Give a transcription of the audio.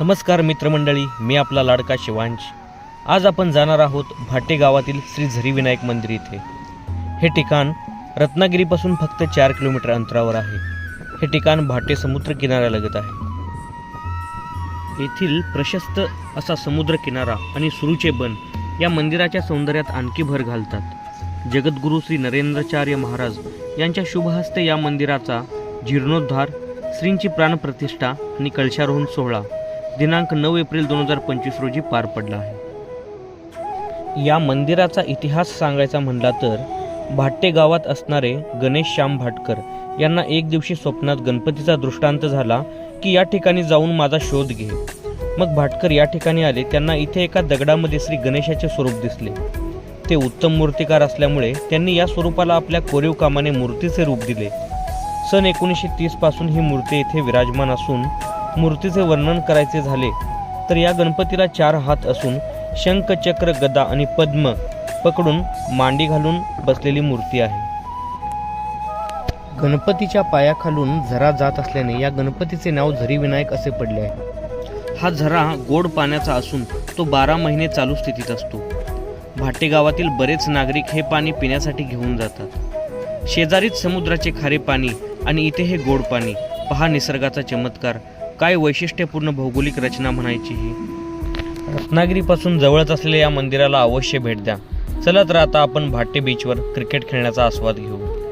नमस्कार मित्रमंडळी मी आपला लाडका शिवांश. आज आपण जाणार आहोत भाटे गावातील श्री झरी विनायक मंदिर इथे. हे ठिकाण रत्नागिरीपासून फक्त चार किलोमीटर अंतरावर आहे. हे ठिकाण भाटे समुद्र किनाऱ्यालगत आहे. येथील प्रशस्त असा समुद्र किनारा आणि सुरूचे बन या मंदिराच्या सौंदर्यात आणखी भर घालतात. जगद्गुरू श्री नरेंद्रचार्य महाराज यांच्या शुभहस्ते या मंदिराचा जीर्णोद्धार श्रींची प्राणप्रतिष्ठा आणि कळशारोहण सोहळा दिनांक नऊ एप्रिल दोन हजार पंचवीस रोजी पार पडला आहे. या मंदिराचा इतिहास सांगायचा म्हणला तर भाट्टे गावात असणारे गणेश श्याम भाटकर यांना एक दिवशी स्वप्नात गणपतीचा दृष्टांत झाला की या ठिकाणी जाऊन माझा शोध घे. मग भाटकर या ठिकाणी आले त्यांना इथे एका दगडामध्ये श्री गणेशाचे स्वरूप दिसले. ते उत्तम मूर्तिकार असल्यामुळे त्यांनी या स्वरूपाला आपल्या कोरीव कामाने मूर्तीचे रूप दिले. सन एकोणीसशे तीसपासून ही मूर्ती येथे विराजमान असून मूर्तीचे वर्णन करायचे झाले तर या गणपतीला चार हात असून शंख चक्र गदा आणि पद्म पकडून मांडी घालून बसलेली मूर्ती आहे. गणपतीच्या पायाखालून झरा जात असल्याने या गणपतीचे नाव झरी विनायक असे पडले आहे. हा झरा गोड पाण्याचा असून तो बारा महिने चालू स्थितीत असतो. भाटे गावातील बरेच नागरिक हे पाणी पिण्यासाठी घेऊन जातात. शेजारीच समुद्राचे खारे पाणी आणि इथे हे गोड पाणी पहा निसर्गाचा चमत्कार काय वैशिष्ट्यपूर्ण भौगोलिक रचना म्हणायची ही? रत्नागिरीपासून जवळच असलेल्या या मंदिराला अवश्य भेट द्या. चला तर आता आपण भाटे बीचवर क्रिकेट खेळण्याचा आस्वाद घेऊ.